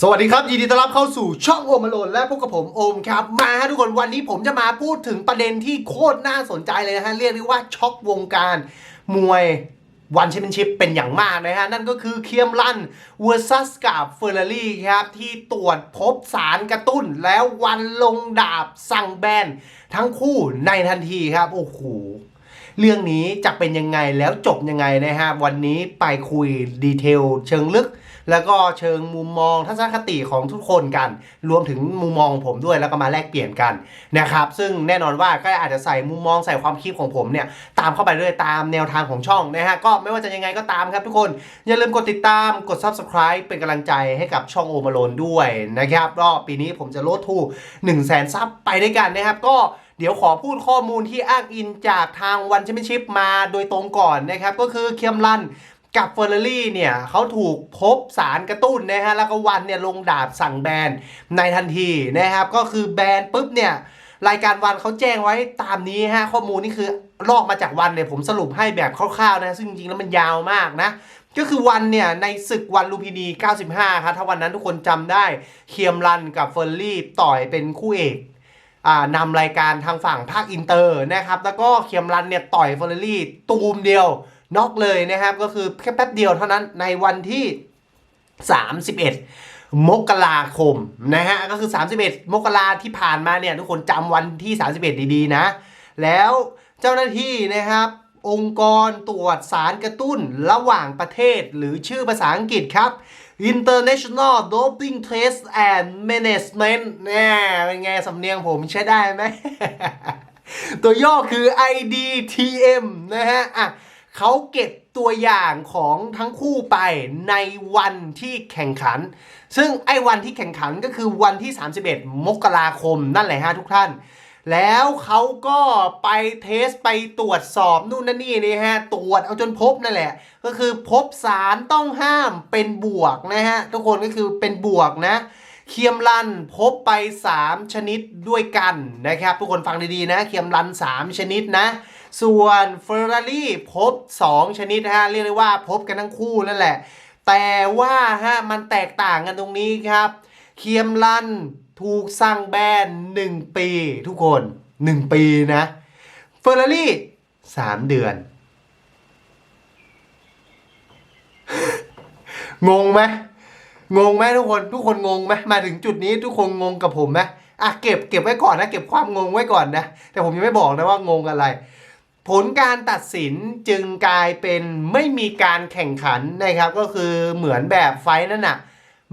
สวัสดีครับ ยินดีต้อนรับเข้าสู่ช่องโอมอโลนและพบกับผมโอมครับ มาฮะทุกคนวันนี้ผมจะมาพูดถึงประเด็นที่โคตรน่าสนใจเลยนะฮะ เรียกได้ว่าช็อกวงการมวยวันแชมเปี้ยนชิพเป็นอย่างมากนะฮะ นั่นก็คือเคียมลันเวอร์ซัสกับเฟอร์รารี่ครับ ที่ตรวจพบสารกระตุ้นแล้ววันลงดาบสั่งแบนทั้งคู่ในทันทีครับ โอ้โหเรื่องนี้จะเป็นยังไงแล้วจบยังไงนะฮะ วันนี้ไปคุยดีเทลเชิงลึก แล้วก็เชิงมุมมองทัศนคติของทุกคนกัน รวมถึงมุมมองผมด้วยแล้วก็มาแลกเปลี่ยนกันนะครับ ซึ่งแน่นอนว่าก็อาจจะใส่มุมมองใส่ความคิดของผมเนี่ยตามเข้าไปเรื่อยตามแนวทางของช่องนะฮะก็ไม่ว่าจะยังไงก็ตามครับทุกคน อย่าลืมกดติดตามกด subscribe เป็นกำลังใจให้กับช่องโอมาโลนด้วยนะครับก็ปีนี้ผมจะลดทู1 0 0 0 0แสนซับไปด้วยกันนะครับ ก็เดี๋ยวขอพูดข้อมูลที่อ้างอิงจากทางวันแชมเปี้ยนชิพมาโดยตรงก่อนนะครับ ก็คือเคียมลัน กับเฟอร์รารี่เนี่ยเขาถูกพบสารกระตุ้นนะฮะแล้วก็วันเนี่ยลงดาบสั่งแบนในทันทีนะครับ ก็คือแบนปุ๊บเนี่ยรายการวันเขาแจ้งไว้ตามนี้ฮะข้อมูลนี่คือลอกมาจากวันเนี่ยผมสรุปให้แบบคร่าวๆนะ ซึ่งจริงๆแล้วมันยาวมากนะ ก็คือวันเนี่ยในศึกวันลูพินี 95 ครับถ้าวันนั้นทุกคนจำได้เคียมรันกับเฟอร์รี่ต่อยเป็นคู่เอกอ่านำรายการทางฝั่งภาคอินเตอร์นะครับ แล้วก็เคียมรันเนี่ยต่อยเฟอร์รี่ตูมเดียว น็อกเลยนะครับก็คือแค่แป๊บเดียวเท่านั้นในวันที่ 31 มกราคมนะฮะก็คือ 31 มกราที่ผ่านมาเนี่ยทุกคนจำวันที่ 31 ดีๆนะ แล้วเจ้าหน้าที่นะครับ องค์กรตรวจสารกระตุ้นระหว่างประเทศหรือชื่อภาษาอังกฤษครับ International Doping Test and Management แน่เป็นไงสำเนียงผมใช้ได้ไหม ตัวย่อคือ IDTM นะฮะอะ เขาเก็บตัวอย่างของทั้งคู่ไปในวันที่แข่งขัน ซึ่งไอ้วันที่แข่งขันก็คือวันที่ 31 มกราคมนั่นแหละฮะทุกท่าน แล้วเขาก็ไปเทสไปตรวจสอบนู่นนั่นนี่นี่ฮะ ตรวจเอาจนพบนั่นแหละ ก็คือพบสารต้องห้ามเป็นบวกนะฮะ ทุกคนก็คือเป็นบวกนะเคียมรันพบไป 3 ชนิดด้วยกันนะครับ ทุกคนฟังดีๆนะ เคียมรัน 3 ชนิดนะ ส่วนเฟอร์รารี่พบ 2 ชนิดนะฮะเรียกได้ว่าพบกันทั้งคู่นั่นแหละ แต่ว่าฮะมันแตกต่างกันตรงนี้ครับ เคียมรันถูกสั่งแบน 1 ปี ทุกคน 1 ปีนะเฟอร์รารี่3เดือน งงไหมงงไหมทุกคน ทุกคนงงไหมมาถึงจุดนี้ทุกคนงงกับผมไหมอะเก็บเก็บไว้ก่อนนะ เก็บความงงไว้ก่อนนะ แต่ผมยังไม่บอกนะว่างงอะไร ผลการตัดสินจึงกลายเป็นไม่มีการแข่งขันนะครับ ก็คือเหมือนแบบไฟนั่นน่ะ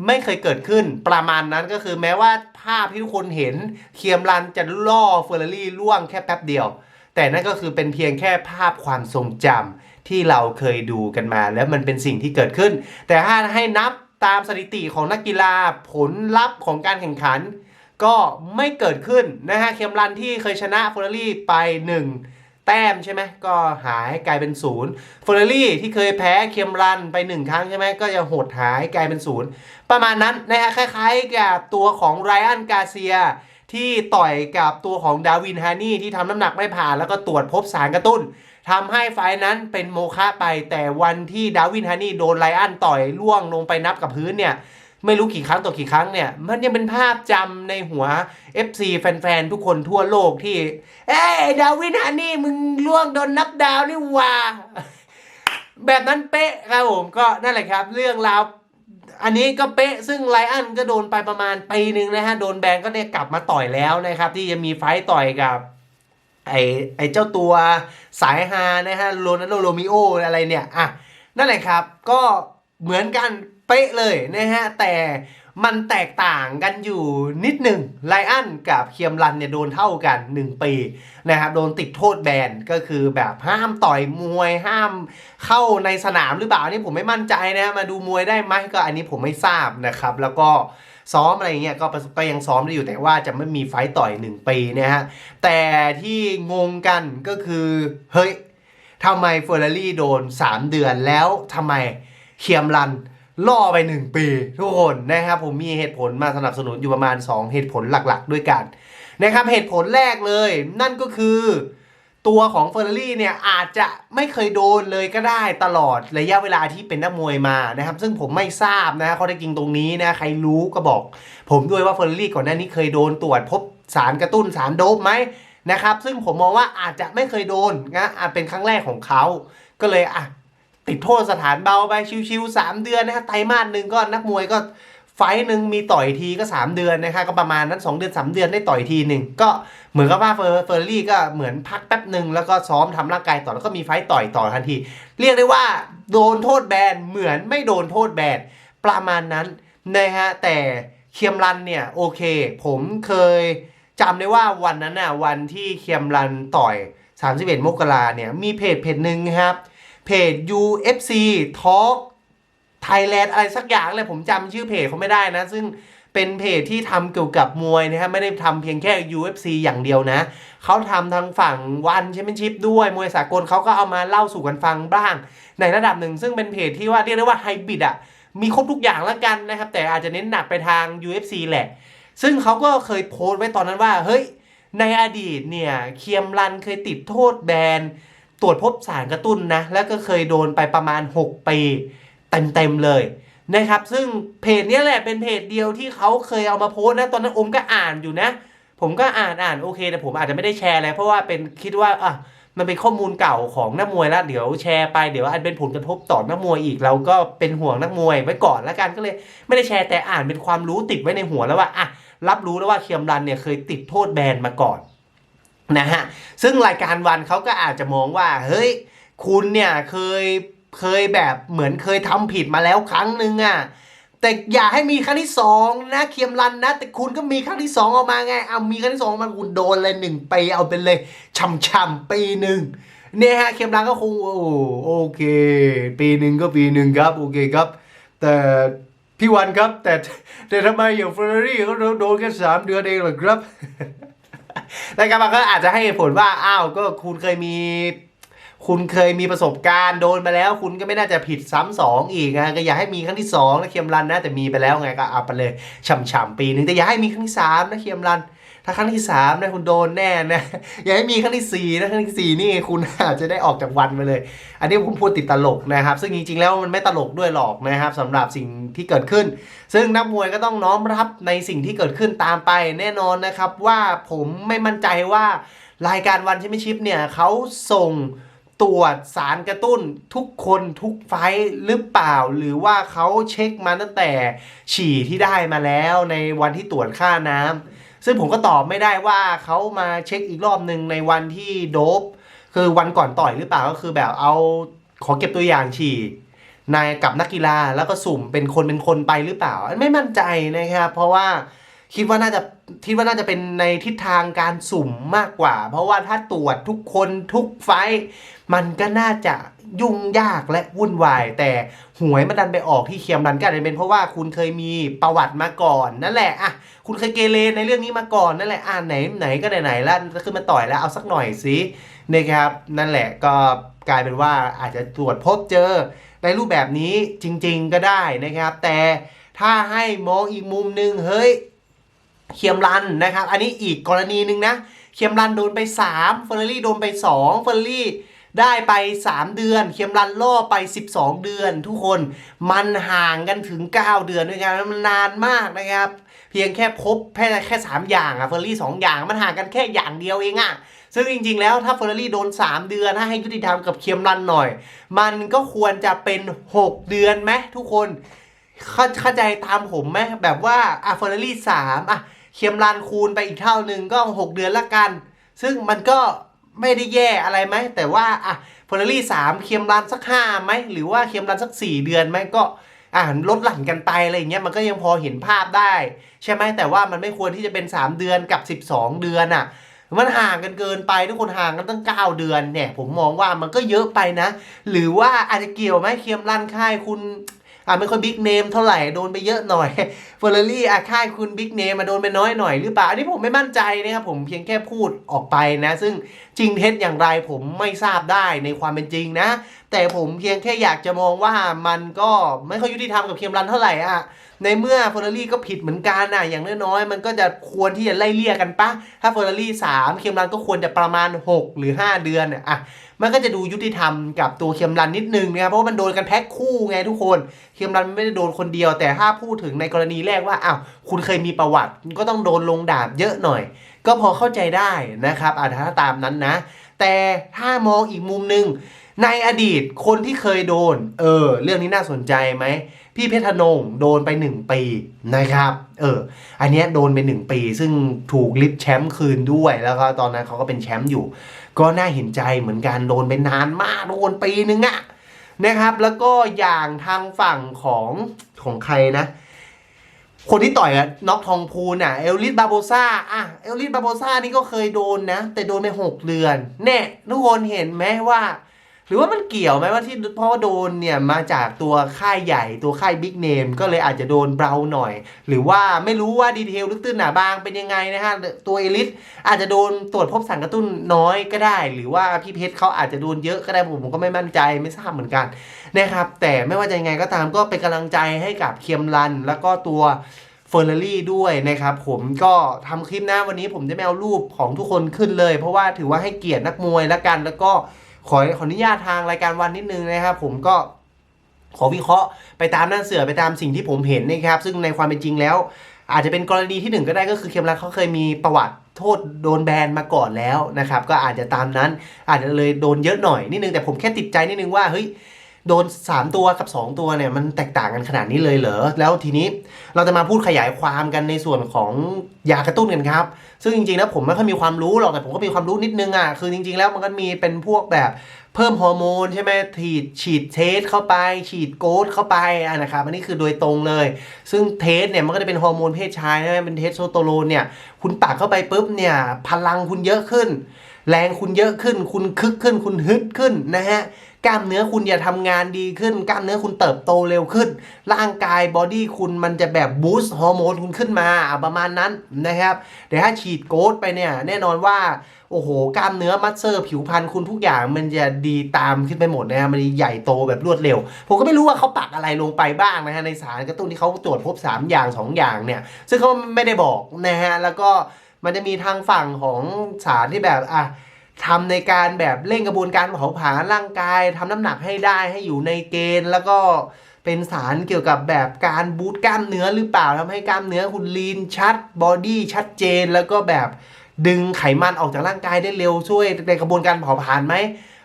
ไม่เคยเกิดขึ้นประมาณนั้นก็คือแม้ว่าภาพที่ทุกคนเห็นเคียมรันจะล่อเฟอร์รารี่ล่วงแค่แป๊บเดียว แต่นั่นก็คือเป็นเพียงแค่ภาพความทรงจำที่เราเคยดูกันมา แล้วมันเป็นสิ่งที่เกิดขึ้น แต่ถ้าให้นับตามสถิติของนักกีฬาผลลัพธ์ของการแข่งขัน ก็ไม่เกิดขึ้นนะฮะเคียมรันที่เคยชนะเฟอร์รารี่ไป1 แต้มใช่ไหมก็หายกลายเป็นศูนย์เฟอร์รารี่ที่เคยแพ้เคียมรันไป 1 ครั้งใช่ไหมก็จะหดหายกลายเป็นศูนย์ประมาณนั้นนะฮะคล้ายๆกับตัวของไรอันกาเซียที่ต่อยกับตัวของดาวินฮานี่ที่ทำน้ำหนักไม่ผ่านแล้วก็ตรวจพบสารกระตุ้นทำให้ไฟนั้นเป็นโมฆะไปแต่วันที่ดาวินฮานี่โดนไลอันต่อยล่วงลงไปนับกับพื้นเนี่ย ไม่รู้กี่ครั้งต่อกี่ครั้งเนี่ย มันยังเป็นภาพจำในหัว FC แฟนๆ ทุกคนทั่วโลกที่ เอ้ยดาวินฮานี่มึงล่วงโดนนับดาวนี่ว่า แบบนั้นเป๊ะครับผมก็นั่นแหละครับ เรื่องราวอันนี้ก็เป๊ะซึ่งไลอันก็โดนไปประมาณปีหนึ่งนะฮะ โดนแบนก็ได้กลับมาต่อยแล้วนะครับ ที่จะมีไฟต์ต่อยกับไอ้ไอ้เจ้าตัวสายฮานะฮะโรนัลโดโรมิโออะไรเนี่ย อะ นั่นแหละครับ ก็ เหมือนกันเป๊ะเลยนะฮะ แต่มันแตกต่างกันอยู่นิดหนึ่งไลอันกับเคียมรันเนี่ยโดนเท่ากัน 1 ปีนะครับโดนติดโทษแบนก็คือแบบห้ามต่อยมวยห้ามเข้าในสนามหรือเปล่านนี่ผมไม่มั่นใจนะฮะมาดูมวยได้ไหมก็อันนี้ผมไม่ทราบนะครับ แล้วก็ซ้อมอะไรเงี้ยก็ก็ยังซ้อมได้อยู่แต่ว่าจะไม่มีไฟต์ต่อย 1 ปีนะฮะแต่ที่งงกันก็คือเฮ้ยทำไมเฟอร์รารี่โดน 3 เดือนแล้วทำไม เคียมรันล่อไป 1 ปีทุกคนนะครับผมมีเหตุผลมาสนับสนุนอยู่ประมาณ 2 เหตุผลหลักๆ ด้วยกันนะครับเหตุผลแรกเลย นั่นก็คือตัวของเฟอร์รารี่เนี่ยอาจจะไม่เคยโดนเลยก็ได้ตลอดระยะเวลาที่เป็นนักมวยมานะครับ ซึ่งผมไม่ทราบนะข้อเท็จจริงตรงนี้นะใครรู้ก็บอก ผมด้วยว่าเฟอร์รารี่ก่อนหน้านี้เคยโดนตรวจพบสารกระตุ้นสารโดปไหมนะครับ ซึ่งผมมองว่าอาจจะไม่เคยโดนนะอาจเป็นครั้งแรกของเขาก็เลยอะ ติดโทษสถานเบาไปชิวๆสามเดือนนะครับไตรมาสหนึ่งก็นักมวยก็ไฟหนึ่งมีต่อยทีก็ 3 เดือนนะคะก็ประมาณนั้น 2 เดือน 3 เดือนได้ต่อยทีหนึ่งก็เหมือนกับว่าเฟอร์เฟอร์รี่ก็เหมือนพักแป๊บหนึ่งแล้วก็ซ้อมทำร่างกายต่อแล้วก็มีไฟต่อยต่อทันที เรียกได้ว่าโดนโทษแบนเหมือนไม่โดนโทษแบนประมาณนั้นนะฮะแต่เคียมรันเนี่ยโอเค ผมเคยจำได้ว่าวันนั้นน่ะวันที่เคียมรันต่อย 31 มกราเนี่ยมีเพจเพจหนึ่งครับ เพจ UFC Talk ไทยแลนด์อะไรสักอย่างเลยผมจำชื่อเพจเขาไม่ได้นะ ซึ่งเป็นเพจที่ทำเกี่ยวกับมวยนะครับไม่ได้ทำเพียงแค่ UFC อย่างเดียวนะ เขาทำทางฝั่งวันแชมเปี้ยนชิพด้วยมวยสากลเขาก็เอามาเล่าสู่กันฟังบ้าง ในระดับหนึ่งซึ่งเป็นเพจที่ว่าเรียกได้ว่าไฮบริดอะมีครบทุกอย่างแล้วกันนะครับ แต่อาจจะเน้นหนักไปทาง UFC แหละ ซึ่งเขาก็เคยโพสต์ไว้ตอนนั้นว่า เฮ้ย ในอดีตเนี่ยเคียมรันเคยติดโทษแบน ตรวจพบสารกระตุ้นนะ แล้วก็เคยโดนไปประมาณ 6 ปีเต็มๆเลยนะครับ ซึ่งเพจเนี้ยแหละเป็นเพจเดียวที่เขาเคยเอามาโพสนะ ตอนนั้นอมก็อ่านอยู่นะ ผมก็อ่านอ่านโอเคแต่ผมอาจจะไม่ได้แชร์อะไรเพราะว่าเป็นคิดว่าอะมันเป็นข้อมูลเก่าของนักมวยแล้วเดี๋ยวแชร์ไปเดี๋ยวอาจเป็นผลกระทบต่อนักมวยอีกเราก็เป็นห่วงนักมวยไว้ก่อนแล้วกันก็เลยไม่ได้แชร์แต่อ่านเป็นความรู้ติดไว้ในหัวแล้วว่าอะรับรู้แล้วว่าเคียมรันเนี่ยเคยติดโทษแบนมาก่อน นะฮะซึ่งรายการวันเขาก็อาจจะมองว่า เฮ้ย คุณเนี่ยเคยเคยแบบเหมือนเคยทำผิดมาแล้วครั้งหนึ่งอะแต่อย่าให้มีครั้งที่สองนะเคียมรันนะ แต่คุณก็มีครั้งที่สองออกมาไงเอามีครั้งที่สองออกมาคุณโดนเลยหนึ่งปีเอาไปเลยช่ำๆปีหนึ่งเนี่ยฮะเคียมรันก็คงโอ้โอเค ปีหนึ่งก็ปีหนึ่งครับโอเคครับ แต่พี่วันครับ แต่แต่ทำไมอย่างเฟอร์รารี่เขาโดนแค่สามเดือนเองเหรอครับ แต่กรรบางก็อาจจะให้ผลว่าอ้าวก็คุณเคยมี คุณเคยมีประสบการณ์โดนมาแล้ว คุณก็ไม่น่าจะผิดซ้ำสองอีกนะก็อย่าให้มีครั้งที่สองนะเคียมรันนะแต่มีไปแล้วไงก็เอาไปเลยฉ่ำๆปีหนึ่งแต่อย่าให้มีครั้งที่สามนะเคียมรัน ถ้าครั้งที่สามนะคุณโดนแน่นะอย่าให้มีครั้งที่สี่นะครั้งที่สี่นี่คุณอาจจะได้ออกจากวันไปเลย อันนี้ผมพูดติดตลกนะครับ ซึ่งจริงๆแล้วมันไม่ตลกด้วยหรอกนะครับสำหรับสิ่งที่เกิดขึ้น ซึ่งนักมวยก็ต้องน้อมรับในสิ่งที่เกิดขึ้นตามไปแน่นอนนะครับว่าผมไม่มั่นใจว่ารายการวันแชมเปี้ยนชิพเนี่ยเขาส่งตรวจสารกระตุ้นทุกคนทุกไฟท์หรือเปล่า หรือว่าเขาเช็คมาตั้งแต่ฉี่ที่ได้มาแล้วในวันที่ตรวจค่าน้ำ ซึ่งผมก็ตอบไม่ได้ว่าเขามาเช็คอีกรอบหนึ่งในวันที่โดบคือวันก่อนต่อยหรือเปล่าก็คือแบบเอาขอเก็บตัวอย่างฉี่นายกับนักกีฬาแล้วก็สุ่มเป็นคนเป็นคนไปหรือเปล่า ไม่มั่นใจนะครับ เพราะว่า คิดว่าน่าจะคิดว่าน่าจะเป็นในทิศทางการสุ่มมากกว่า เพราะว่าถ้าตรวจทุกคนทุกไฟท์มันก็น่าจะยุ่งยากและวุ่นวาย แต่หวยมันดันไปออกที่เคียมรันก็อาจจะเป็นเพราะว่าคุณเคยมีประวัติมาก่อน นั่นแหละอะคุณเคยเกเรในเรื่องนี้มาก่อนนั่นแหละอ่าไหนไหนก็ไหนๆแล้วขึ้นมาต่อยแล้วเอาสักหน่อยสินะครับนั่นแหละก็กลายเป็นว่าอาจจะตรวจพบเจอในรูปแบบนี้จริง ๆ ก็ได้นะครับ แต่ถ้าให้มองอีกมุมหนึ่งเฮ้ย เคียมรันนะครับ อันนี้อีกกรณีหนึ่งนะ เคียมรันโดนไป3เฟอร์รารี่โดนไป2เฟอร์รารี่ได้ไป 3 เดือน เคียมรันล่อไป 12 เดือน ทุกคนมันห่างกันถึง 9 เดือนด้วยกันมันนานมากนะครับ เพียงแค่พบแค่แค่ 3 อย่างอะเฟอร์รารี่สองอย่างมันห่างกันแค่อย่างเดียวเองอะซึ่งจริงๆแล้วถ้าเฟอร์รารี่โดน 3 เดือนถ้าให้ยุติธรรมกับเคียมรันหน่อย มันก็ควรจะเป็น 6 เดือนไหมทุกคนเข้าเข้าใจตามผมไหมแบบว่าอะเฟอร์รารี่สามอะ เคียมรันคูณไปอีกเท่าหนึ่งก็ 6 เดือนละกัน ซึ่งมันก็ไม่ได้แย่อะไรไหม แต่ว่าอะเฟอร์รารี่สามเคียมรันสักห้าไหมหรือว่าเคียมรันสักสี่เดือนไหมก็อ่าลดหลั่นกันไปอะไรเงี้ยมันก็ยังพอเห็นภาพได้ ใช่ไหมแต่ว่ามันไม่ควรที่จะเป็น 3 เดือนกับ 12 เดือนอะมันห่างกันเกินไปทุกคนห่างกันตั้ง 9 เดือนเนี่ยผมมองว่ามันก็เยอะไปนะ หรือว่าอาจจะเกี่ยวไหมเคียมรันค่ายคุณ อะไม่ค่อยบิ๊กเนมเท่าไหร่โดนไปเยอะหน่อยเฟอร์รารี่อาค่ายคุณบิ๊กเนมมาโดนไปน้อยหน่อยหรือเปล่าอันนี้ผมไม่มั่นใจนะครับผมเพียงแค่พูดออกไปนะ ซึ่งจริงเท็จอย่างไรผมไม่ทราบได้ในความเป็นจริงนะ แต่ผมเพียงแค่อยากจะมองว่ามันก็ไม่ค่อยยุติธรรมกับเคียมรันเท่าไหร่อะ ในเมื่อเฟอร์รารี่ก็ผิดเหมือนกันนะอย่างน้อยๆมันก็จะควรที่จะไล่เลี่ยกันปะถ้าเฟอร์รารี่สามเคมรันก็ควรจะประมาณ 6 หรือ 5 เดือนเนี่ยอะมันก็จะดูยุติธรรมกับตัวเคมรันนิดนึงนะครับเพราะว่ามันโดนกันแพ็คคู่ไงทุกคนเคมรันไม่ได้โดนคนเดียว แต่ถ้าพูดถึงในกรณีแรกว่าอ้าวคุณเคยมีประวัติก็ต้องโดนลงดาบเยอะหน่อย ก็พอเข้าใจได้นะครับอะถ้าตามนั้นนะ แต่ถ้ามองอีกมุมหนึ่งในอดีตคนที่เคยโดน เออ เรื่องนี้น่าสนใจไหม พี่เพชรธนงโดนไป 1 ปีนะครับเอออันนี้โดนไป 1 ปี ซึ่งถูกลิฟต์แชมป์คืนด้วยแล้วก็ตอนนั้นเขาก็เป็นแชมป์อยู่ ก็น่าเห็นใจเหมือนกันโดนไปนานมากโดนปีนึงอะนะครับ แล้วก็อย่างทางฝั่งของของใครนะ คนที่ต่อยกับน็อกทองพูนอะเอลลิสบาโบซ่าอะเอลลิสบาโบซ่านี่ก็เคยโดนนะ แต่โดนไปหกเดือน แน่ทุกคนเห็นไหมว่า หรือว่ามันเกี่ยวไหมว่าที่เพราะว่าโดนเนี่ยมาจากตัวค่ายใหญ่ตัวค่ายบิ๊กเนมก็เลยอาจจะโดนเบาหน่อย หรือว่าไม่รู้ว่าดีเทลลึกตื้นหนาบางเป็นยังไงนะฮะตัวเอลิสอาจจะโดนตรวจพบสารกระตุ้นน้อยก็ได้ หรือว่าพี่เพชรเขาอาจจะโดนเยอะก็ได้ผมก็ไม่มั่นใจไม่ทราบเหมือนกันนะครับแต่ไม่ว่าจะยังไงก็ตามก็เป็นกำลังใจให้กับเคียมรัน แล้วก็ตัวเฟอร์รารี่ด้วยนะครับผมก็ทำคลิปนะวันนี้ผมจะไม่เอารูปของทุกคนขึ้นเลย เพราะว่าถือว่าให้เกียรตินักมวยล้วกันแล้วก็ ขอขออนุญาตทางรายการวันนิดนึงนะครับ ผมก็ขอวิเคราะห์ไปตามหน้าเสือไปตามสิ่งที่ผมเห็นนะครับ ซึ่งในความเป็นจริงแล้ว อาจจะเป็นกรณีที่หนึ่งก็ได้ก็คือเคมรันเขาเคยมีประวัติโทษโดนแบนมาก่อนแล้วนะครับ ก็อาจจะตามนั้น อาจจะเลยโดนเยอะหน่อยนิดนึงแต่ผมแค่ติดใจนิดนึงว่าเฮ้ย โดน 3 ตัวกับ 2 ตัวเนี่ยมันแตกต่างกันขนาดนี้เลยเหรอ แล้วทีนี้เราจะมาพูดขยายความกันในส่วนของยากระตุ้นกันครับ ซึ่งจริงๆแล้วผมไม่ค่อยมีความรู้หรอกแต่ผมก็มีความรู้นิดนึงอะคือจริง ๆ แล้วมันก็มีเป็นพวกแบบเพิ่มฮอร์โมนใช่ไหมฉีดฉีดเทสเข้าไป ฉีดโกดเข้าไปอะนะครับอันนี้คือโดยตรงเลย ซึ่งเทสเนี่ยมันก็จะเป็นฮอร์โมนเพศชายใช่ไหมเป็นเทสโทสเตอโรนเนี่ยคุณปักเข้าไปปุ๊บเนี่ยพลังคุณเยอะขึ้น แรงคุณเยอะขึ้น คุณคึกขึ้นคุณฮึดขึ้นนะฮะ กล้ามเนื้อคุณอย่าทำงานดีขึ้น กล้ามเนื้อคุณเติบโตเร็วขึ้น ร่างกายบอดี้คุณมันจะแบบบูสต์ฮอร์โมนคุณขึ้นมาประมาณนั้นนะครับเดี๋ยวถ้าฉีดโกดไปเนี่ยแน่นอนว่าโอ้โห กล้ามเนื้อมัสเซอร์ ผิวพรรณคุณทุกอย่างมันจะดีตามขึ้นไปหมดนะฮะมันใหญ่โตแบบรวดเร็ว ผมก็ไม่รู้ว่าเขาปักอะไรลงไปบ้างนะฮะในสารกระตุ้นที่เขาตรวจพบ 3 อย่าง 2 อย่างเนี่ย ซึ่งเขาไม่ได้บอกนะฮะแล้วก็มันจะมีทางฝั่งของสารที่แบบอะ ทำในการแบบเร่งกระบวนการเผาผลาญร่างกายทำน้ำหนักให้ได้ให้อยู่ในเกณฑ์ แล้วก็เป็นสารเกี่ยวกับแบบการบูตกล้ามเนื้อหรือเปล่าทำให้กล้ามเนื้อคุณลีนชัดบอดี้ชัดเจน แล้วก็แบบดึงไขมันออกจากร่างกายได้เร็วช่วยในกระบวนการเผาผลาญไหม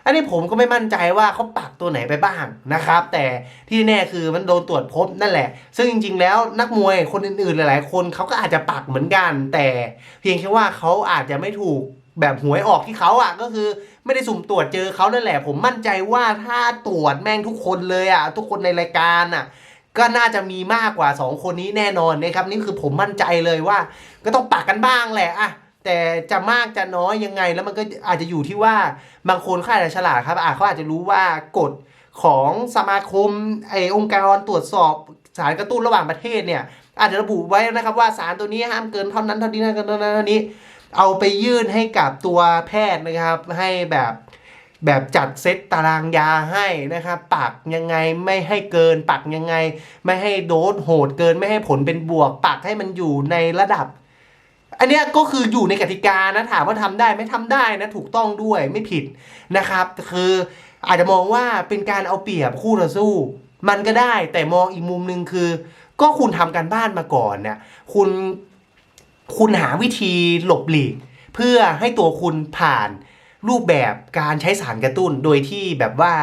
อันนี้ผมก็ไม่มั่นใจว่าเขาปักตัวไหนไปบ้างนะครับ แต่ที่แน่คือมันโดนตรวจพบนั่นแหละ ซึ่งจริง ๆ แล้วนักมวยคนอื่นๆหลาย ๆ คนเขาก็อาจจะปักเหมือนกัน แต่เพียงแค่ว่าเขาอาจจะไม่ถูก แบบหวยออกที่เขาอะก็คือไม่ได้สุ่มตรวจเจอเขานั่นแหละ ผมมั่นใจว่าถ้าตรวจแม่งทุกคนเลยอะทุกคนในรายการอะ ก็น่าจะมีมากกว่า 2 คนนี้แน่นอนนะครับนี่คือผมมั่นใจเลยว่า ก็ต้องปักกันบ้างแหละอะแต่จะมากจะน้อยยังไง แล้วมันก็อาจจะอยู่ที่ว่าบางคนเขาอาจจะฉลาดครับอาเขาอาจจะรู้ว่ากฎของสมาคมไอองค์การตรวจสอบสารกระตุ้นระหว่างประเทศเนี่ยอาจจะระบุไว้นะครับว่าสารตัวนี้ห้ามเกินเท่านั้นเท่านี้เท่านั้นเท่านั้น เอาไปยื่นให้กับตัวแพทย์นะครับ ให้แบบแบบจัดเซตตารางยาให้นะครับ ปักยังไงไม่ให้เกิน ปักยังไง ไม่ให้โดสโหดเกินไม่ให้ผลเป็นบวก ปักให้มันอยู่ในระดับ อันนี้ก็คืออยู่ในกติกานะถามว่าทำได้ไหม่ทำได้นะถูกต้องด้วยไม่ผิดนะครับ คืออาจจะมองว่าเป็นการเอาเปรียบคู่ต่อสู้ มันก็ได้แต่มองอีกมุมหนึ่งคือ ก็คุณทำการบ้านมาก่อนเนี่ยคุณ คุณหาวิธีหลบหลีก เพื่อให้ตัวคุณผ่านรูปแบบการใช้สารกระตุ้นโดยที่แบบว่า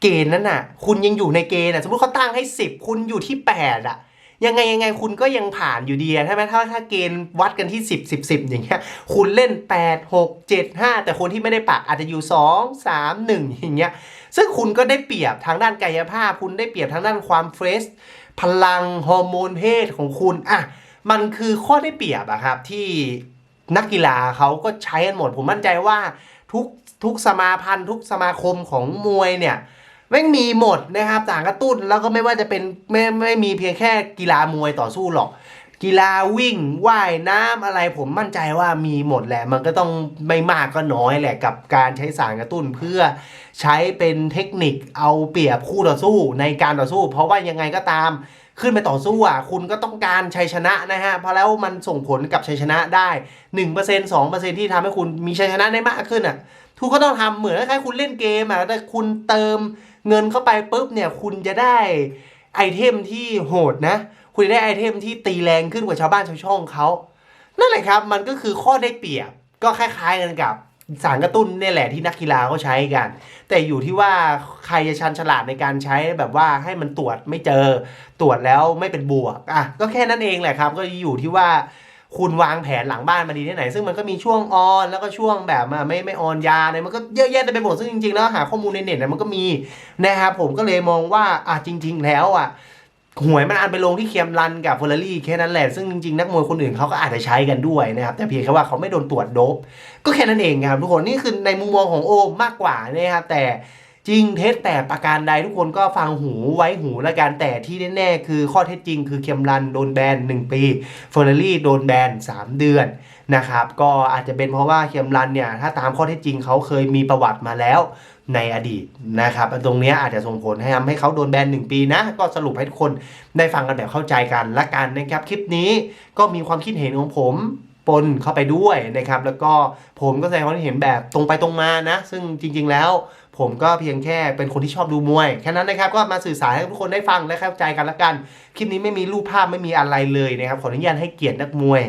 เกณฑ์นั้นน่ะ คุณยังอยู่ในเกณฑ์อะสมมติเขาตั้งให้ 10 คุณอยู่ที่8อะยังไงยังไงคุณก็ยังผ่านอยู่ดีใช่ไหมถ้าถ้าเกณฑ์วัดกันที่ 10 10 10 อย่างเงี้ยคุณเล่น 8 6 7 5 แต่คนที่ไม่ได้ปักอาจจะอยู่ 2 3 1 อย่างเงี้ยซึ่งคุณก็ได้เปรียบทางด้านกายภาพ คุณได้เปรียบทางด้านความเฟรชพลังฮอร์โมนเพศของคุณอะ มันคือข้อได้เปรียบอะครับที่นักกีฬาเขาก็ใช้กันหมด ผมมั่นใจว่าทุกทุกสมาพันธ์ทุกสมาคมของมวยเนี่ยแม่งมีหมดนะครับสารกระตุ้นแล้วก็ไม่ว่าจะเป็นไม่ไม่มีเพียงแค่กีฬามวยต่อสู้หรอก กีฬาวิ่งว่ายน้ำอะไรผมมั่นใจว่ามีหมดแหละ มันก็ต้องไม่มากก็น้อยแหละกับการใช้สารกระตุ้นเพื่อใช้เป็นเทคนิคเอาเปรียบคู่ต่อสู้ในการต่อสู้ เพราะว่ายังไงก็ตามขึ้นไปต่อสู้อะคุณก็ต้องการชัยชนะนะฮะเพราะแล้วมันส่งผลกับชัยชนะได้ 1% 2%ที่ทำให้คุณมีชัยชนะได้มากขึ้นอะทุกก็ต้องทำเหมือนคล้ายคุณเล่นเกมอะแต่คุณเติมเงินเข้าไปปุ๊บเนี่ยคุณจะได้ไอเทมที่โหดนะ คุณจะได้ไอเทมที่ตีแรงขึ้นกว่าชาวบ้านชาวช่องเขานั่นแหละครับมันก็คือข้อได้เปรียบก็คล้ายๆกันกับสารกระตุ้นนี่แหละที่นักกีฬาเขาใช้กัน แต่อยู่ที่ว่าใครจะชันฉลาดในการใช้แบบว่าให้มันตรวจไม่เจอ ตรวจแล้วไม่เป็นบวกอะก็แค่นั้นเองแหละครับ ก็อยู่ที่ว่าคุณวางแผนหลังบ้านมาดีที่ไหน ซึ่งมันก็มีช่วงออน แล้วก็ช่วงแบบไม่ไม่ออนยาเนี่ยมันก็เยอะแยะเต็มไปหมดซึ่งจริงๆแล้วหาข้อมูลในเน็ตเนี่ยมันก็มีนะครับผมก็เลยมองว่าอะจริง ๆ แล้วอะ หวยมันอันไปลงที่เคียมรันกับเฟอร์รารี่แค่นั้นแหละ ซึ่งจริงๆ นักมวยคนอื่นเขาก็อาจจะใช้กันด้วยนะครับ แต่เพียงแค่ว่าเขาไม่โดนตรวจโดบก็แค่นั้นเองครับทุกคนนี่คือในมุมมองของโอมมากกว่านะครับแต่ จริงเท็จแต่ประการใดทุกคนก็ฟังหูไว้หูและกันแต่ที่แน่ๆ คือข้อเท็จจริงคือเคมรันโดนแบน 1 ปีเฟอร์รารี่โดนแบน 3 เดือนนะครับก็อาจจะเป็นเพราะว่าเคมรันเนี่ยถ้าตามข้อเท็จจริงเขาเคยมีประวัติมาแล้วในอดีตนะครับตรงนี้อาจจะส่งผลให้ทำให้เขาโดนแบน1ปีนะ ก็สรุปให้ทุกคนได้ฟังกันแบบเข้าใจกันละกันนะครับ คลิปนี้ก็มีความคิดเห็นของผมปนเข้าไปด้วยนะครับ แล้วก็ผมก็แสดงความเห็นแบบตรงไปตรงมานะ ซึ่งจริง ๆ แล้ว ผมก็เพียงแค่เป็นคนที่ชอบดูมวย แค่นั้นนะครับ ก็มาสื่อสารให้ทุกคนได้ฟังและเข้าใจกันละกัน คลิปนี้ไม่มีรูปภาพไม่มีอะไรเลยนะครับ ขออนุญาตให้เกียรตินักมวย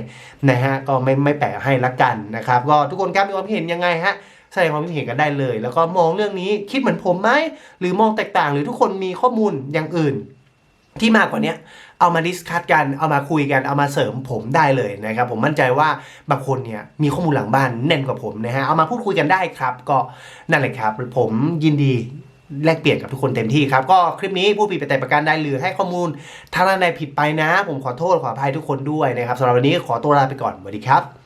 นะฮะ ก็ไม่ไม่แปะให้ละกันนะครับ ก็ทุกคนครับมีความคิดเห็นยังไงฮะแสดงความคิดเห็นกันได้เลย แล้วก็มองเรื่องนี้คิดเหมือนผมไหมหรือมองแตกต่างหรือทุกคนมีข้อมูลอย่างอื่น ที่มากกว่านี้ เอามาดิสคัตกัน เอามาคุยกัน เอามาเสริมผมได้เลยนะครับ ผมมั่นใจว่าบางคนเนี่ยมีข้อมูลหลังบ้านแน่นกว่าผมนะฮะ เอามาพูดคุยกันได้ครับ ก็นั่นแหละครับ ผมยินดีแลกเปลี่ยนกับทุกคนเต็มที่ครับ ก็คลิปนี้ผู้ผิดไปแต่ประการใดหรือให้ข้อมูลทางด้านใดผิดไปนะ ผมขอโทษขออภัยทุกคนด้วยนะครับสำหรับวันนี้ขอตัวลาไปก่อนสวัสดีครับ